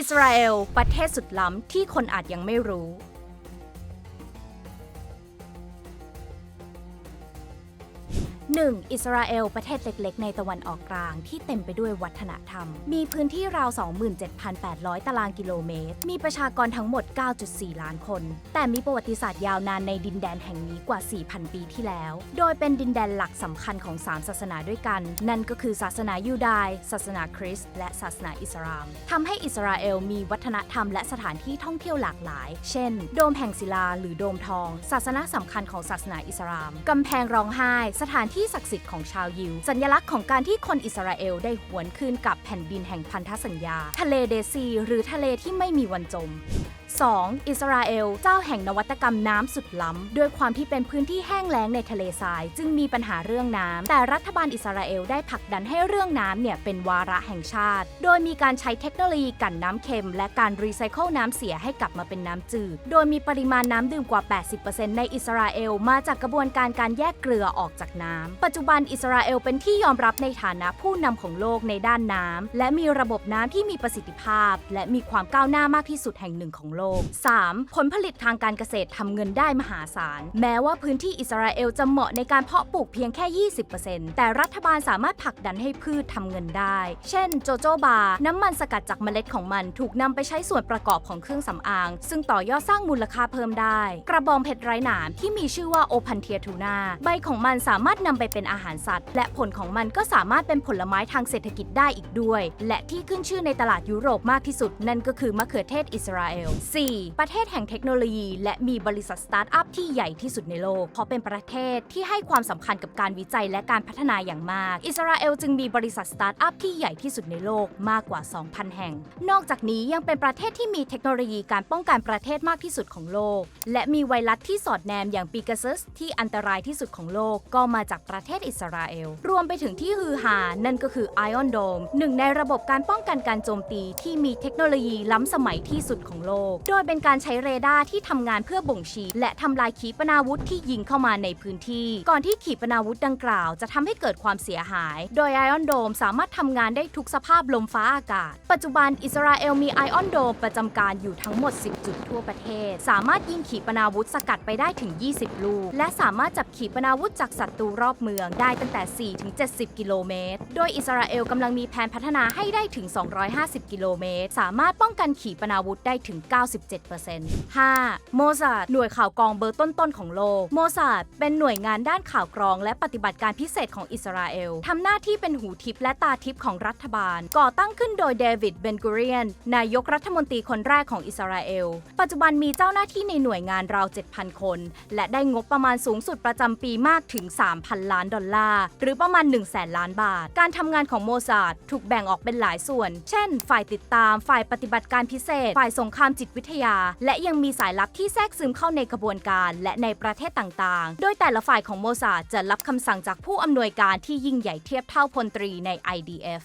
อิสราเอล ประเทศสุดล้ำที่คนอาจยังไม่รู้ 1. อิสราเอล ประเทศเล็กๆ ในตะวันออกกลาง ที่เต็มไปด้วยวัฒนธรรม มีพื้นที่ราว 27,800 ตารางกิโลเมตร มีประชากรทั้งหมด 9.4 ล้านคน แต่มีประวัติศาสตร์ยาวนานในดินแดนแห่งนี้กว่า 4,000 ปีที่แล้ว โดยเป็นดินแดนหลักสำคัญของ 3 ศาสนาด้วยกัน นั่นก็คือศาสนายูดายศาสนาคริสต์และศาสนาอิสลามทำให้อิสราเอลมีวัฒนธรรมและสถานที่ท่องเที่ยวหลากหลาย เช่น โดมแห่งศิลาหรือโดมทอง ศาสนาสำคัญของศาสนาอิสลามกำแพงร้องไห้ สถานที่ที่ศักดิ์สิทธิ์ของชาวยิว สัญลักษณ์ของการที่คนอิสราเอลได้หวนคืนกับแผ่นดินแห่งพันธสัญญา ทะเลเดซี หรือทะเลที่ไม่มีวันจม 2. อิสราเอล เจ้าแห่งนวัตกรรมน้ำสุดล้ำ ด้วยความที่เป็นพื้นที่แห้งแล้งในทะเลทราย จึงมีปัญหาเรื่องน้ำ แต่รัฐบาลอิสราเอลได้ผลักดันให้เรื่องน้ำเนี่ยเป็นวาระแห่งชาติ โดยมีการใช้เทคโนโลยีกันน้ำเค็ม และการรีไซเคิลน้ำเสียให้กลับมาเป็นน้ำจืด โดยมีปริมาณน้ำดื่มกว่า 80%ในอิสราเอล มาจากกระบวนการการแยกเกลือออกจากน้ำ ปัจจุบันอิสราเอลเป็นที่ยอมรับในฐานะผู้นำของโลกในด้านน้ำและมีระบบน้ำที่มีประสิทธิภาพ และมีความก้าวหน้ามากที่สุดแห่งหนึ่งของโลก 3. ผลผลิตทางการเกษตรทำเงินได้มหาศาล แม้ว่าพื้นที่อิสราเอลจะเหมาะในการเพาะปลูกเพียงแค่ 20%แต่รัฐบาลสามารถผลักดันให้พืชทำเงินได้ เช่น โจโจบา น้ำมันสกัดจากเมล็ดของมันถูกนำไปใช้ส่วนประกอบของเครื่องสำอาง ซึ่งต่อยอดสร้างมูลค่าเพิ่มได้ กระบองเพชรไร้หนามที่มีชื่อว่าโอพันเทียทูนาใบของมันสามารถนำไปเป็นอาหารสัตว์ และผลของมันก็สามารถเป็นผลไม้ทางเศรษฐกิจได้อีกด้วย และที่ขึ้นชื่อในตลาดยุโรปมากที่สุด นั่นก็คือมะเขือเทศอิสราเอล 4. ประเทศแห่งเทคโนโลยี และมีบริษัทสตาร์ทอัพที่ใหญ่ที่สุดในโลก เพราะเป็นประเทศที่ให้ความสำคัญกับการวิจัยและการพัฒนาอย่างมาก อิสราเอลจึงมีบริษัทสตาร์ทอัพที่ใหญ่ที่สุดในโลกมากกว่า 2,000 แห่ง นอกจากนี้ยังเป็นประเทศที่มีเทคโนโลยีการป้องกันประเทศมากที่สุดของโลก และมีไวรัสที่สอดแนมอย่างปีกาซัสที่อันตรายที่สุดของโลกก็มาจากประเทศอิสราเอล รวมไปถึงที่ฮือฮา นั่นก็คือ Iron Dome หนึ่งในระบบการป้องกันการโจมตีที่มีเทคโนโลยีล้ำสมัยที่สุดของโลกโดยเป็นการใช้เรดาร์ที่ทำงานเพื่อบ่งชี้และทำลายขีปนาวุธที่ยิงเข้ามาในพื้นที่ ก่อนที่ขีปนาวุธดังกล่าวจะทำให้เกิดความเสียหาย โดย Iron Dome สามารถทำงานได้ทุกสภาพลมฟ้าอากาศ ปัจจุบันอิสราเอลมี Iron Dome ประจำการอยู่ทั้งหมด 10 จุดทั่วประเทศ สามารถยิงขีปนาวุธสกัดไปได้ถึง 20 ลูก และสามารถจับขีปนาวุธจากศัตรูรอบเมืองได้ตั้งแต่ 4 ถึง 70 กิโลเมตร โดยอิสราเอลกำลังมีแผนพัฒนาให้ได้ถึง 250 กิโลเมตร สามารถป้องกันขีปนาวุธได้ถึง 9 97% 5. โมซาดหน่วยข่าวกรองเบอร์ต้นๆของโลก โมซาดเป็นหน่วยงานด้านข่าวกรอง และปฏิบัติการพิเศษของอิสราเอลทำหน้าที่เป็นหูทิพย์และตาทิพย์ของรัฐบาล ก่อตั้งขึ้นโดยเดวิดเบนกูเรียน นายกรัฐมนตรีคนแรกของอิสราเอล ปัจจุบันมีเจ้าหน้าที่ในหน่วยงานราว 7,000 คน และได้งบประมาณสูงสุดประจำปีมากถึง 3,000 ล้านดอลลาร์ หรือประมาณ 1 0 0 0 0แสนล้านบาท การทำงานของโมซาดถูกแบ่งออกเป็นหลายส่วน เช่น ฝ่ายติดตาม ฝ่ายปฏิบัติการพิเศษ ฝ่ายสงครามจิตวิทยา และยังมีสายลับที่แทรกซึมเข้าในกระบวนการและในประเทศต่างๆ โดยแต่ละฝ่ายของโมซาจะรับคำสั่งจากผู้อำนวยการที่ยิ่งใหญ่เทียบเท่าพลตรีใน IDF